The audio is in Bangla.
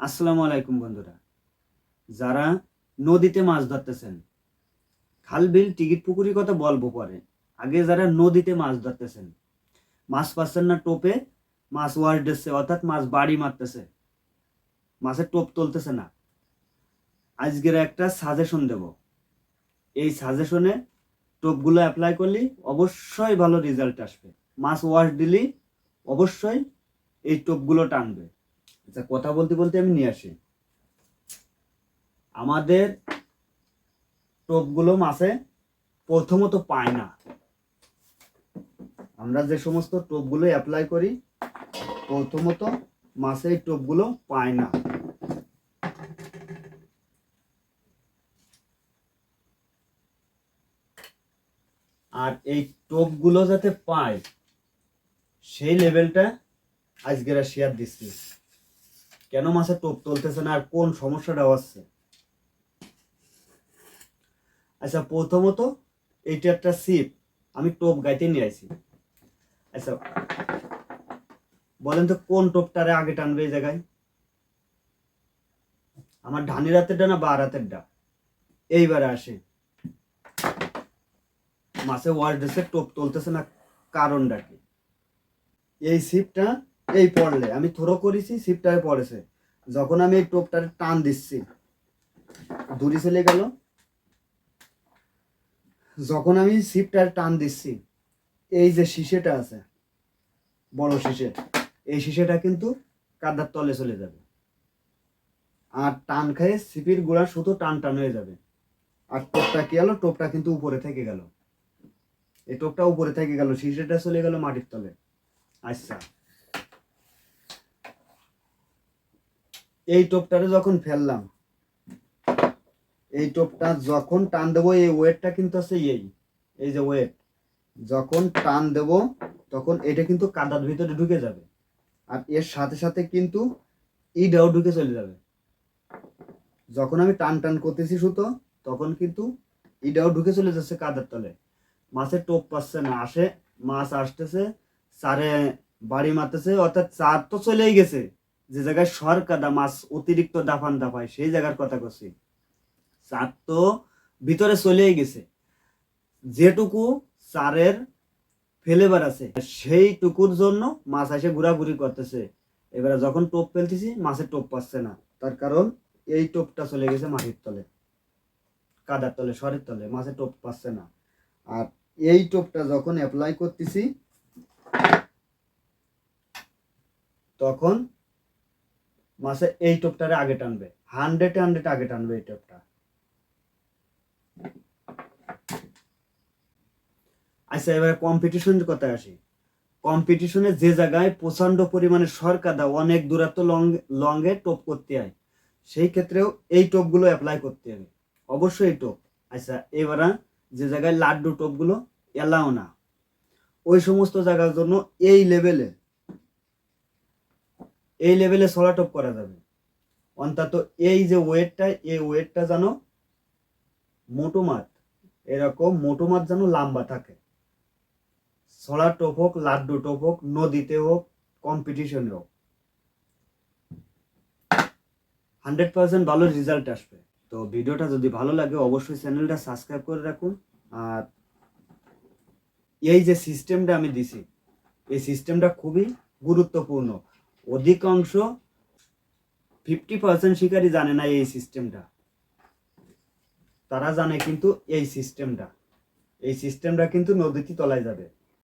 আসসালামু আলাইকুম বন্ধুরা। যারা নদীতে মাছ ধরতেছেন, খাল, বিল, টিকিট, পুকুরির কথা বলব পরে। আগে যারা নদীতে মাছ ধরতেছেন, মাছ পাচ্ছেন না টোপে, মাছ ওয়াশ দিচ্ছে অর্থাৎ মাছ বাড়ি মারতেছে, মাছের টোপ তুলতেছে না। আজকের একটা সাজেশন দেব। এই সাজেশনে টোপগুলো অ্যাপ্লাই করলে অবশ্যই ভালো রেজাল্ট আসবে। মাছ ওয়াশ দিলেই অবশ্যই এই টোপগুলো টানবে। আচ্ছা কথা বলতে বলতে আমি নিয়ে আসি। আমাদের টোপগুলো মাছে প্রথমত পায় না। আমরা যে সমস্ত টোপগুলো অ্যাপ্লাই করি, প্রথমত মাছে এই টোপগুলো পায় না। আর এই টোপগুলো যাতে পায়, সেই লেভেলটা আজকের শেয়ার দিচ্ছি। কেন মাছের টোপ তুলতেছে না আর কোন সমস্যাটা হচ্ছে আচ্ছা প্রথমত এইটা একটা সিপ আমি টোপ গাইতে নিয়ে আসি। আচ্ছা বলেন তো কোন টোপটারে আগে টানবে এই জায়গায়? আমার ধানি রাতেরটা না বা রাতেরটা এইবারে আসে। মাছে ওয়াশ ড্রেসে টোপ তুলতেছে না কারণটা কি? এই সিপটা এই পড়লে। আমি থ্রো করেছি সিপটারে পড়েছে। যখন আমি এই টোপটারে টান দিচ্ছি দূরে চলে গেল। যখন আমি সিপটার টান দিচ্ছি, এই যে শিশেটা আছে, বড় শিশে এই শিশেটা কিন্তু কাদার তলে চলে যাবে। আর টান খেয়ে সিপির গোড়া শুধু টান টান হয়ে যাবে। আর টোপটা কি হলো টোপটা কিন্তু উপরে থেকে গেল। এই টোপটা উপরে থেকে গেল শিশেটা চলে গেল মাটির তলে। আচ্ছা। এই টোপটারে যখন ফেললাম, এই টোপটা যখন টান দেবো, এই ওয়েটটা কিন্তু আছে এই এই যে ওয়েট, যখন টান দেব, তখন এটা কিন্তু কাদার ভিতরে ঢুকে যাবে। আর এর সাথে সাথে কিন্তু ইটাও ঢুকে চলে যাবে। যখন আমি টান টান করতেছি সুতো, তখন কিন্তু ইটাও ঢুকে চলে যাচ্ছে কাদার তলে। মাছের টোপ পাচ্ছে না, আসে, মাছ আসতেছে, চারে বাড়ি মারতেছে, অর্থাৎ চার তো চলেই গেছে। যে জায়গায় সর কাদা মাছ অতিরিক্ত দাফান দাফায়, সেই জায়গার কথা করছি চার তো ভিতরে চলেই গেছে। যেটুকু চারের ফেলেবার আছে, সেইটুকুর জন্য মাছ এসে ঘোরাঘুরি করতেছে। এবারে যখন টোপ ফেলতেছি, মাছের টোপ পাচ্ছে না। তার কারণ এই টোপটা চলে গেছে মাটির তলে, কাদার তলে, সরের তলে, মাছের টোপ পাচ্ছে না। আর এই টোপটা যখন অ্যাপ্লাই করতেছি, তখন মাছে এই টোপটারে আগে টানবে। হান্ড্রেড হান্ড্রেড আগে টানবে এই টোপটা। আচ্ছা এবারে কম্পিটিশন কথায় আসি। কম্পিটিশনে যে জায়গায় প্রচণ্ড পরিমাণে সরকার সরকাদা অনেক দূরত্ব লং লংয়ে টোপ করতে হয়, সেই ক্ষেত্রেও এই টোপগুলো অ্যাপ্লাই করতে হবে। অবশ্যই টোপ। আচ্ছা এবারে যে জায়গায় লাড্ডু টোপগুলো এলাও না। ওই সমস্ত জায়গার জন্য এই লেভেলে এই লেভেলে সোলা টোপ করা যাবে। অন্তত এই যে ওয়েটটা, এই ওয়েটটা যেন মোটো মাছ এরকম মোটো মাছ যেন লম্বা থাকে। ছড়া টোপ হোক, লাড্ডু টোপ হোক, নদীতে হোক কম্পিটিশনে হোক। হান্ড্রেড পার্সেন্ট ভালো রেজাল্ট আসবে। তো ভিডিওটা যদি ভালো লাগে, অবশ্যই চ্যানেলটা সাবস্ক্রাইব করে রাখুন। আর এই যে সিস্টেমটা আমি দিছি, এই সিস্টেমটা খুবই গুরুত্বপূর্ণ। অধিকাংশ ফিফটি পার্সেন্ট শিকারী জানে না এই সিস্টেমটা তারা জানে কিন্তু এই সিস্টেমটা এই সিস্টেমটা কিন্তু নদীতে তলায় যাবে।